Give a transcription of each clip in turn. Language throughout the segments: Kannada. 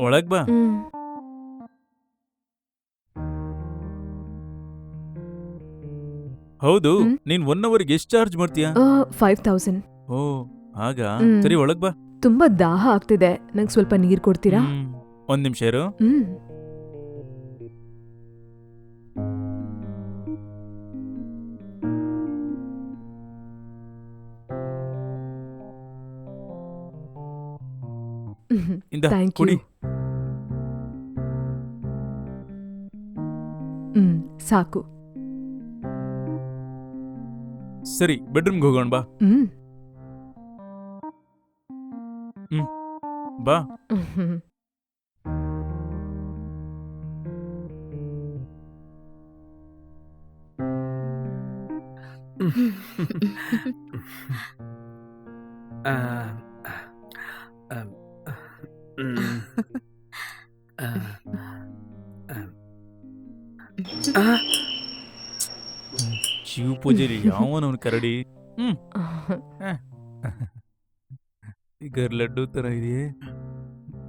ಒಳಗ್ ಬಾ ಹ್ಮ್ ಹೌದು ಹ್ಮ್? ನೀನ್ ಒನ್ ಅವರ್ಗೆ ಎಷ್ಟು ಚಾರ್ಜ್ ಮಾಡ್ತೀಯಾ ಫೈವ್ ತೌಸಂಡ್ ಓ ಆಗ ಹ್ಮ್. ಸರಿ ಒಳಗ್ ಬಾ ತುಂಬಾ ದಾಹ ಆಗ್ತಿದೆ ನಂಗೆ ಸ್ವಲ್ಪ ನೀರ್ ಕೊಡ್ತೀರಾ ಹ್ಮ್. ಒಂದ್ ನಿಮಿಷ ಇರು ಹ್ಮ್. ಇಂದ ಥ್ಯಾಂಕ್ ಕುಡಿ. ಸಾಕು ಸರಿ ಬೆಡ್ರೂಮ್ಗೆ ಹೋಗೋಣ ಬಾ ಹ್ಮ್ ಬಾ ಹ್ಮ್. ಆ, ಆ, ಹ್ಮ್. ಆ, ಆ. ಆ, ಶಿವ ಪೂಜೆಲಿ ಯಾವನವನ್ ಕರಡಿ? ಹ್ಮ್. ಈಗ ಲಡ್ಡು ತರ ಇದೆಯೇ?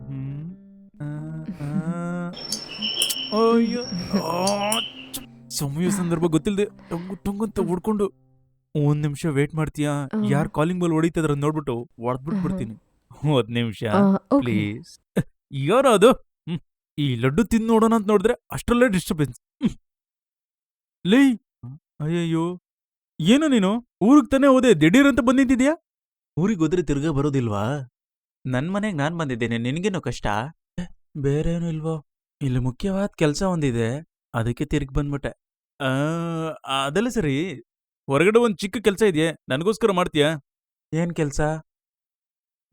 ಹ್ಮ್. ಆ, ಆ. ಅಯ್ಯೋ. ಆ, ಛ್, ಸಮಯ ಸಂದರ್ಭ ಗೊತ್ತಿಲ್ಲದೆ ಟೊಂಗು ಟೊಂಗು ಅಂತ ಹೊಡ್ಕೊಂಡು ಒಂದ್ ನಿಮಿಷ ವೇಟ್ ಮಾಡ್ತೀಯಾ. ಯಾರ್ ಕಾಲಿಂಗ್ ಬಲ್ ಹೊಡಿತದ್ರ ನೋಡ್ಬಿಟ್ಟು ಹೊಡ್ದ್ಬಿಟ್ಟು ಬಿಡ್ತೀನಿ. ಒಂದ್ ನಿಮಿಷ ಆ. ಪ್ಲೀಸ್ ಯಾರ ಅದು ಹ್ಮ್. ಈ ಲಡ್ಡು ತಿಂದು ನೋಡೋಣ ಅಂತ ನೋಡಿದ್ರೆ ಅಷ್ಟರಲ್ಲೇ ಡಿಸ್ಟರ್ಬೆನ್ಸ್ ಲೇ ಅಯ್ಯಯ್ಯೋ ಏನು ನೀನು? ಊರಿಗೆ ತಾನೇ ಹೋದೆ ದಿಢೀರ್ ಅಂತ ಬಂದಿದ್ದೀಯಾ ಊರಿಗೆ ಹೋದ್ರೆ ತಿರ್ಗಾ ಬರೋದಿಲ್ವಾ? ನನ್ ಮನೆಗ್ ನಾನ್ ಬಂದಿದ್ದೇನೆ ನಿನಗೇನು ಕಷ್ಟ? ಬೇರೇನು ಇಲ್ವೋ? ಇಲ್ಲಿ ಮುಖ್ಯವಾದ ಕೆಲಸ ಒಂದಿದೆ ಅದಕ್ಕೆ ತಿರ್ಗಿ ಬಂದ್ಬಿಟ್ಟೆ. ಆ, ಅದೆಲ್ಲ ಸರಿ ಹೊರಗಡೆ ಒಂದ್ ಚಿಕ್ಕ ಕೆಲಸ ಇದೆಯೇ? ನನಗೋಸ್ಕರ ಮಾಡ್ತೀಯಾ? ಏನ್ ಕೆಲ್ಸ?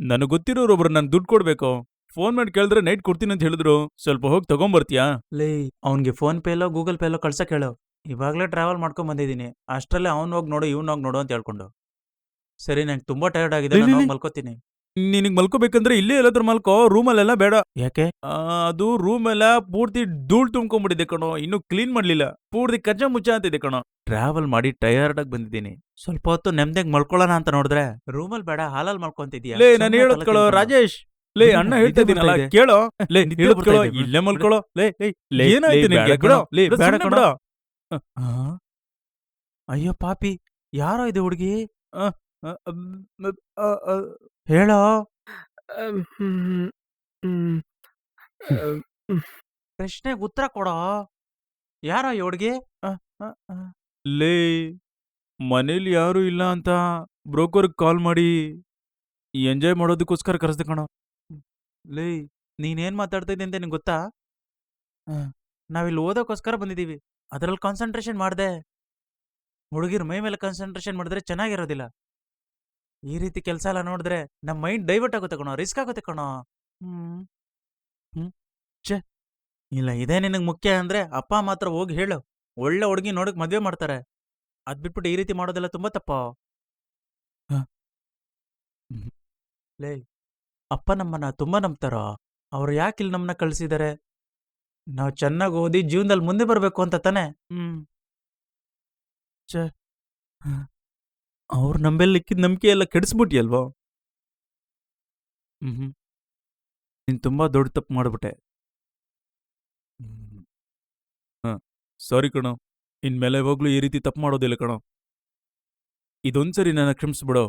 ನನಗೆ ಗೊತ್ತಿರೋರೊಬ್ರು ನನ್ ದುಡ್ಡು ಕೊಡ್ಬೇಕು. ಫೋನ್ ಮಾಡಿ ಕೇಳಿದ್ರೆ ನೈಟ್ ಕೊಡ್ತೀನಿ ಅಂತ ಹೇಳಿದ್ರು. ಸ್ವಲ್ಪ ಹೋಗಿ ತಗೊಂಬರ್ತೀಯಾ? ಲೇ ಅವ್ನ್ಗೆ ಫೋನ್ ಪೇ ಎಲ್ಲೋ ಗೂಗಲ್ ಪೇ ಎಲ್ಲೋ ಕಳ್ಸಕ್ ಹೇಳು. ಇವಾಗ್ಲೇ ಟ್ರಾವೆಲ್ ಮಾಡ್ಕೊಂಡ್ ಬಂದಿದ್ದೀನಿ. ಅಷ್ಟರಲ್ಲೇ ಅವ್ನ್ ಹೋಗಿ ನೋಡು ಇವ್ನ ಹೋಗಿ ನೋಡು ಅಂತ ಹೇಳ್ಕೊಂಡು. ಸರಿ ನಂಗೆ ತುಂಬಾ ಟೈರ್ಡ್ ಆಗಿದೆ ಲೇ, ನಾನು ಲೇ, ಹೋಗ್ ಲೇ. ಮಲ್ಕೋತೀನಿ. ನಿನಗ್ ಮಲ್ಕೋಬೇಕಂದ್ರೆ ಇಲ್ಲೇ ಎಲ್ಲಾದ್ರೂ ಮಲ್ಕೋ ರೂಮಲ್ಲೆಲ್ಲ ಬೇಡ. ಯಾಕೆ? ಅದು ರೂಮ್ ಎಲ್ಲ ಪೂರ್ತಿ ಧೂಳ್ ತುಂಬ್ಕೊಂಡ್ಬಿಟ್ಟಿದೆ ಕಣೋ ಇನ್ನೂ ಕ್ಲೀನ್ ಮಾಡ್ಲಿಲ್ಲ. ಪೂರ್ತಿ ಕಚ್ಚ ಮುಚ್ಚ ಅಂತಿದೆ ಕಣೋ. ಟ್ರಾವೆಲ್ ಮಾಡಿ ಟಯರ್ಡ್ ಆಗಿ ಬಂದಿದ್ದೀನಿ. ಸ್ವಲ್ಪ ಹೊತ್ತು ನೆಮ್ಮದಿಯಾಗಿ ಮಲ್ಕೊಳ್ಳೋಣ ಅಂತ ನೋಡಿದ್ರೆ ರೂಮಲ್ಲಿ ಬೇಡ ಹಾಲಲ್ಲಿ ಮಲ್ಕೊಂತಿದ್ಯಾ ಲೇ ನಾನು ಹೇಳೋದ್ ರಾಜೇಶ್ ಲೇ ಅಣ್ಣ ಹೇಳ್ತಾ ಇದೀನಲ್ಲ ಕೇಳೋ? ಲೇ ನಿದ್ದೆ ಹೇಳೋದ್ ಬರ್ತಾ ಕೇಳೋ ಇದೆ. ಇಲ್ಲೇ ಮಲ್ಕೊಳ್ಳೋ? ಲೇ ಲೇ ಲೇ, ಏನಾಯ್ತು ಲೇ, ನಿನ್ಗೆ ಬೇಡ ಬಿಡೋ ಲೇ ಲೇ, ಬೇಡ ಸುಮ್ನೆ ಕಣೋ. ಆ? ಅಯ್ಯೋ ಪಾಪಿ ಯಾರೋ ಇದೆ ಹುಡುಗಿ? ಹೇಳೋ? ಅಮ್, ಹ್ಮ್, ಹ್ಮ್, ಅಮ್, ಪ್ರಶ್ನೆಗೆ ಉತ್ತರ ಕೊಡೋ? ಯಾರೋ ಈ ಹುಡುಗಿ? ಲೇ ಮನೇಲಿ ಯಾರು ಇಲ್ಲ ಅಂತ ಬ್ರೋಕರ್ಗೆ ಕಾಲ್ ಮಾಡಿ ಎಂಜಾಯ್ ಮಾಡೋದಕ್ಕೋಸ್ಕರ ಕರೆಸ್ದೆ ಕಣೋ. ಲೇ ನೀನೇನ್ ಮಾತಾಡ್ತಾ ಇದ್ದೆ ಅಂತ ನಿಂಗೆ ಗೊತ್ತಾ? ಆ, ನಾವಿಲ್ಲಿ ಓದೋಕ್ಕೋಸ್ಕರ ಬಂದಿದ್ದೀವಿ. ಅದರಲ್ಲಿ ಕಾನ್ಸಂಟ್ರೇಷನ್ ಮಾಡಿದೆ. ಹುಡುಗಿರ ಮೈ ಮೇಲೆ ಕಾನ್ಸಂಟ್ರೇಷನ್ ಮಾಡಿದ್ರೆ ಚೆನ್ನಾಗಿರೋದಿಲ್ಲ. ಈ ರೀತಿ ಕೆಲಸ ಎಲ್ಲ ನೋಡಿದ್ರೆ ನಮ್ಮ ಮೈಂಡ್ ಡೈವರ್ಟ್ ಆಗುತ್ತೆ ಕಣೋ ರಿಸ್ಕ್ ಆಗುತ್ತೆ ಕಣೋ. ಹ್ಮ್. ಹ್ಮ್. ಛೆ! ಇಲ್ಲ, ಇದೇ ನಿನಗೆ ಮುಖ್ಯ ಅಂದ್ರೆ ಅಪ್ಪ ಮಾತ್ರ ಹೋಗಿ ಹೇಳು. ಒಳ್ಳೆ ಹುಡುಗಿ ನೋಡಕ್ ಮದ್ವೆ ಮಾಡ್ತಾರೆ. ಅದ್ ಬಿಟ್ಬಿಟ್ಟು ಈ ರೀತಿ ಮಾಡೋದೆಲ್ಲ ತುಂಬಾ ತಪ್ಪ? ಲೇ, ಅಪ್ಪ ನಮ್ಮನ್ನ ತುಂಬಾ ನಂಬ್ತಾರೋ? ಅವ್ರು ಯಾಕೆ ಇಲ್ಲಿ ನಮ್ಮನ್ನ ಕಳ್ಸಿದಾರೆ? ನಾವು ಚೆನ್ನಾಗಿ ಓದಿ ಜೀವನದಲ್ಲಿ ಮುಂದೆ ಬರಬೇಕು ಅಂತ ತಾನೆ? ಹ್ಮ್. ಛೆ. ಅವ್ರು ನಂಬೆಲ್ಲಿಕ್ಕಿದ ನಂಬಿಕೆ ಎಲ್ಲ ಕೆಡಿಸ್ಬಿಟ್ಟಿಯಲ್ವೋ ಹ್ಮ್ ಹ್ಮ್. ನೀನು ತುಂಬಾ ದೊಡ್ಡ ತಪ್ಪು ಮಾಡ್ಬಿಟ್ಟೆ. ಹಾ ಸಾರಿ ಕಣೋ. ಇನ್ಮೇಲೆ ಯಾವಾಗ್ಲೂ ಈ ರೀತಿ ತಪ್ಪು ಮಾಡೋದಿಲ್ಲ ಕಣೋ. ಇದೊಂದ್ಸರಿ ನನ್ನ ಕ್ಷಮಿಸ್ಬಿಡೋ.